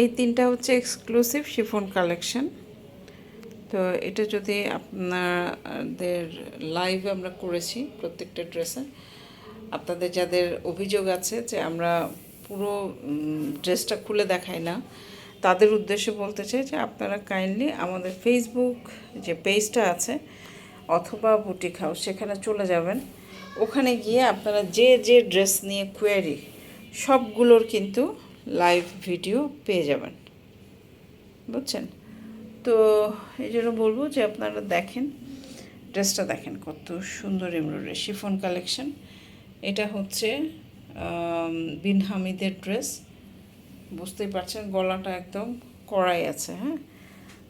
এই তিনটা হচ্ছে এক্সক্লুসিভ শিফন কালেকশন তো এটা যদি আপনাদের লাইভ আমরা করেছি প্রত্যেকটা ড্রেসে আপনাদের যাদের অভিযোগ আছে যে আমরা পুরো ড্রেসটা খুলে দেখাই না, তাদের উদ্দেশ্যে বলতে চাই যে আপনারা কাইন্ডলি আমাদের ফেসবুক যে পেজটা আছে অথবা বুটিক হাউস সেখানে চলে যাবেন। ওখানে গিয়ে আপনারা যে যে ড্রেস নিয়ে কোয়ারি সবগুলোর কিন্তু লাইভ ভিডিও পেয়ে যাবেন। বুঝছেন? তো এই জন্য বলব যে আপনারা দেখেন, ড্রেসটা দেখেন কত সুন্দর এমব্রয়ডারি, শিফন কালেকশন। এটা হচ্ছে বিন হামিদের ড্রেস। বুঝতেই পারছেন গলাটা একদম কড়াই আছে হ্যাঁ?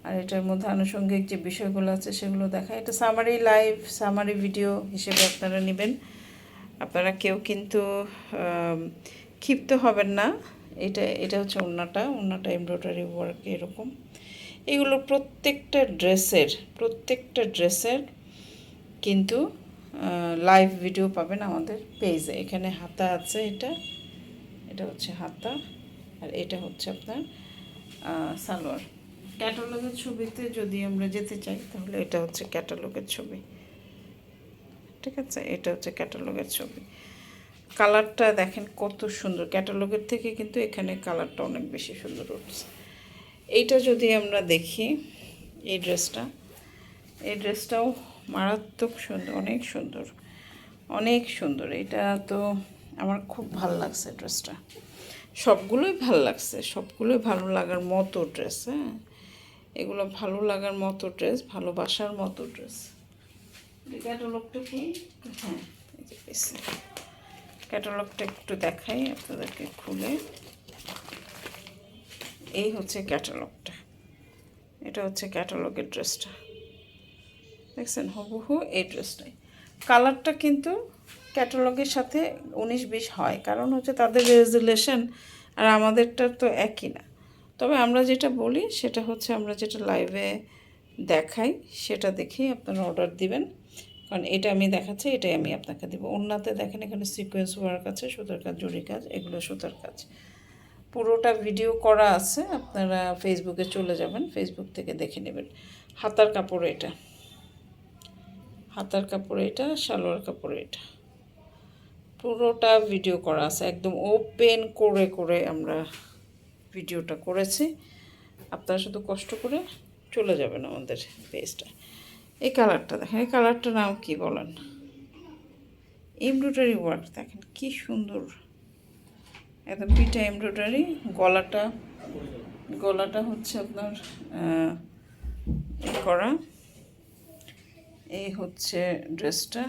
আর এটার মধ্যে আনুষঙ্গিক যে বিষয়গুলো আছে সেগুলো দেখা। এটা সামারি লাইভ সামারি ভিডিও হিসেবে আপনারা নেবেন। আপনারা কেউ কিন্তু ক্ষিপ্ত হবেন না। এটা এটা হচ্ছে ওড়নাটা ওড়নাটা এমব্রয়ডারি ওয়ার্ক এরকম। এগুলো প্রত্যেকটা ড্রেসের প্রত্যেকটা ড্রেসের কিন্তু লাইভ ভিডিও পাবেন আমাদের পেজে এখানে হাতা আছে এটা এটা হচ্ছে হাতা, আর এটা হচ্ছে আপনার সালোয়ার। ক্যাটালগের ছবিতে যদি আমরা যেতে চাই, তাহলে এটা হচ্ছে ক্যাটালগের ছবি। ঠিক আছে? এটা হচ্ছে ক্যাটালগের ছবি। কালারটা দেখেন কত সুন্দর। ক্যাটালগের থেকে কিন্তু এখানে কালারটা অনেক বেশি সুন্দর উঠছে। এইটা যদি আমরা দেখি, এই ড্রেসটা, এই ড্রেসটাও মারাত্মক সুন্দর, অনেক সুন্দর অনেক সুন্দর। এটা তো আমার খুব ভালো লাগছে ড্রেসটা। সবগুলোই ভালো লাগছে, সবগুলোই ভালো লাগার মতো ড্রেস হ্যাঁ? এগুলো ভালো লাগার মতো ড্রেস, ভালোবাসার মতো ড্রেস। ক্যাটালগটা কি? হ্যাঁ ক্যাটালগটা একটু দেখাই আপনাদেরকে খুলে। এই হচ্ছে ক্যাটালগটা। এটা হচ্ছে ক্যাটালগের ড্রেসটা। দেখছেন, হুবহু এই ড্রেসটাই। কালারটা কিন্তু ক্যাটালগের সাথে উনিশ বিশ হয়, কারণ হচ্ছে তাদের রেজুলেশন আর আমাদেরটা তো একই না। তবে আমরা যেটা বলি, সেটা হচ্ছে আমরা যেটা লাইভে দেখাই, সেটা দেখেই আপনারা অর্ডার দিবেন। কারণ এটা আমি দেখাচ্ছি, এটাই আমি আপনাকে দেবো। অন্যতে দেখেন এখানে সিকোয়েন্স ওয়ার্ক আছে, সুতার কাজ জরি কাজ, এগুলো সুতার কাজ। পুরোটা ভিডিও করা আছে, আপনারা ফেসবুকে চলে যাবেন ফেসবুক থেকে দেখে নেবেন। হাতার কাপড় এটা। হাতার কাপড় এটা, সালোয়ার কাপড় এটা। পুরোটা ভিডিও করা আছে, একদম ওপেন করে করে আমরা ভিডিওটা করেছি। আপনারা শুধু কষ্ট করে চলে যাবেন আমাদের পেজটা এই কালারটা দেখেন, এই কালারটার নাম কি বলেন? এমব্রয়ডারি ওয়ার্ক দেখেন কি সুন্দর। একদম পিঠা এমব্রয়ডারি গলাটা গলাটা হচ্ছে আপনার করা। এই হচ্ছে ড্রেসটা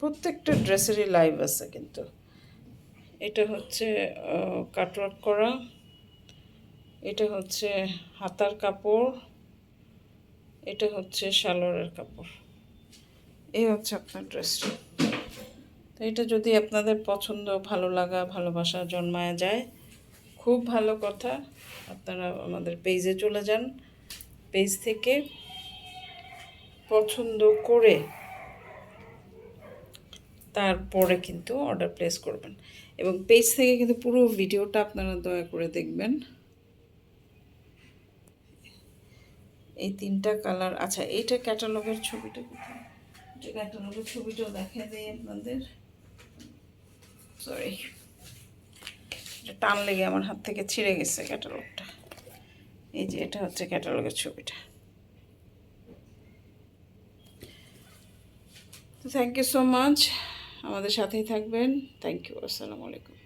প্রত্যেকটা ড্রেসেরই লাইভ আছে কিন্তু। এটা হচ্ছে কাটওয়ার্ক করা। এটা হচ্ছে হাতার কাপড়, এটা হচ্ছে সালোয়ারের কাপড়। এই হচ্ছে আপনার ড্রেসটা। তো এটা যদি আপনাদের পছন্দ, ভালো লাগা, ভালোবাসা জন্মায় যায়, খুব ভালো কথা। আপনারা আমাদের পেজে চলে যান। পেজ থেকে পছন্দ করে তারপরে কিন্তু অর্ডার প্লেস করবেন। এবং পেজ থেকে কিন্তু পুরো ভিডিওটা আপনারা দয়া করে দেখবেন। এই তিনটা কালার আচ্ছা এইটা ক্যাটালগের ছবিটা কোথায় ক্যাটালগের ছবিটাও দেখা দেয় আপনাদের। সরি এটা টান লেগে আমার হাত থেকে ছিঁড়ে গেছে ক্যাটালগটা এই যে এটা হচ্ছে ক্যাটালগের ছবিটা। তো থ্যাংক ইউ সো মাচ আমাদের সাথেই থাকবেন। থ্যাংক ইউ আসসালামু আলাইকুম।